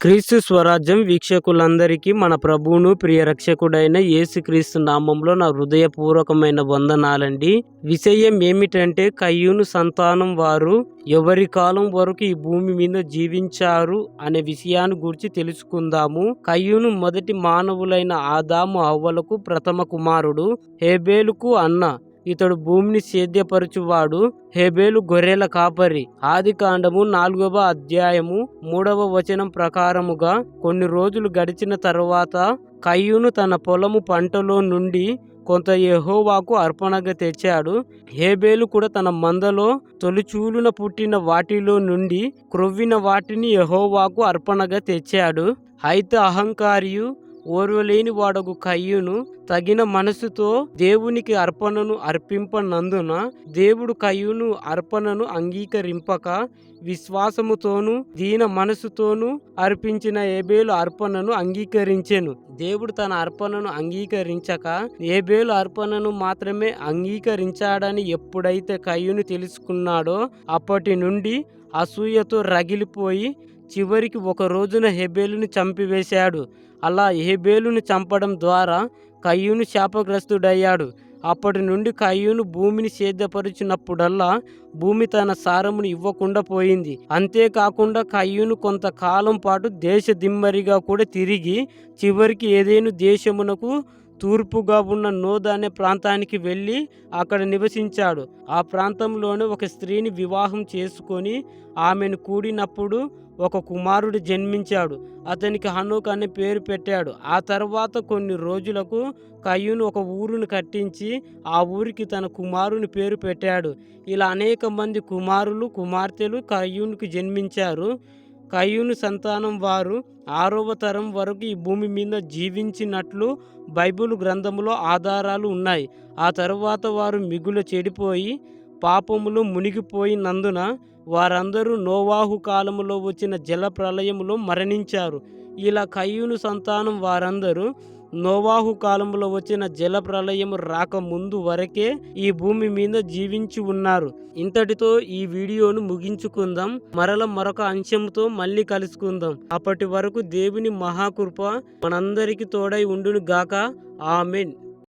క్రీస్తు స్వరాజ్యం వీక్షకులందరికీ మన ప్రభువును ప్రియ రక్షకుడైన యేసుక్రీస్తు నామంలో నా హృదయపూర్వకమైన వందనాలండి. విషయం ఏమిటంటే కయ్యూను సంతానం వారు ఎవరి కాలం వరకు ఈ భూమి మీద జీవించారు అనే విషయాన్ని గురించి తెలుసుకుందాము. కయ్యూను మొదటి మానవులైన ఆదాము అవ్వలకు ప్రథమ కుమారుడు హేబేలుకు అన్న ఇతడు భూమిని సేద్యపరచువాడు. హేబేలు గొర్రెల కాపరి. ఆది కాండము నాలుగవ అధ్యాయము మూడవ వచనం ప్రకారముగా కొన్ని రోజులు గడిచిన తరువాత కయ్యూను తన పొలము పంటలో నుండి కొంత యహోవాకు అర్పణగా తెచ్చాడు. హేబేలు కూడా తన మందలో తొలిచూలున పుట్టిన వాటిలో నుండి క్రొవ్విన వాటిని యహోవాకు అర్పణగా తెచ్చాడు. అయితే అహంకారియు ఓర్వలేని వాడకు కయ్యూను తగిన మనసుతో దేవునికి అర్పణను అర్పింపనందున దేవుడు కయ్యూను అర్పణను అంగీకరింపక విశ్వాసముతోను దీన మనసుతోను అర్పించిన ఏబేలు అర్పణను అంగీకరించెను. దేవుడు తన అర్పణను అంగీకరించక ఏబేలు అర్పణను మాత్రమే అంగీకరించాడని ఎప్పుడైతే కయ్యూను తెలుసుకున్నాడో అప్పటి నుండి అసూయతో రగిలిపోయి చివరికి ఒక రోజున హెబేలును చంపివేశాడు. అలా హెబేలును చంపడం ద్వారా కయ్యూను శాపగ్రస్తుడయ్యాడు. అప్పటి నుండి కయ్యూను భూమిని సేద్యపరిచినప్పుడల్లా భూమి తన సారమును ఇవ్వకుండా పోయింది. అంతేకాకుండా కయ్యూను కొంతకాలం పాటు దేశ దిమ్మరిగా కూడా తిరిగి చివరికి ఏదేను దేశమునకు తూర్పుగా ఉన్న నోద అనే ప్రాంతానికి వెళ్ళి అక్కడ నివసించాడు. ఆ ప్రాంతంలోనే ఒక స్త్రీని వివాహం చేసుకొని ఆమెను కూడినప్పుడు ఒక కుమారుడు జన్మించాడు. అతనికి హనుక్ అనే పేరు పెట్టాడు. ఆ తర్వాత కొన్ని రోజులకు కయ్యూను ఒక ఊరును కట్టించి ఆ ఊరికి తన కుమారుని పేరు పెట్టాడు. ఇలా అనేక మంది కుమారులు కుమార్తెలు కయ్యూన్కు జన్మించారు. కయ్యూను సంతానం వారు ఆరవ తరం వరకు ఈ భూమి మీద జీవించినట్లు బైబిల్ గ్రంథములో ఆధారాలు ఉన్నాయి. ఆ తరువాత వారు మిగులు చెడిపోయి పాపములు మునిగిపోయినందున వారందరూ నోవాహు కాలంలో వచ్చిన జల ప్రళయములో మరణించారు. ఇలా కయ్యూను సంతానం వారందరూ నోవాహు కాలంలో వచ్చిన జల ప్రళయం రాకముందు వరకే ఈ భూమి మీద జీవించి ఉన్నారు. ఇంతటితో ఈ వీడియోను ముగించుకుందాం. మరల మరొక అంశంతో మళ్ళీ కలుసుకుందాం. అప్పటి వరకు దేవుని మహాకృప మనందరికీ తోడై ఉండును గాక ఆమెన్.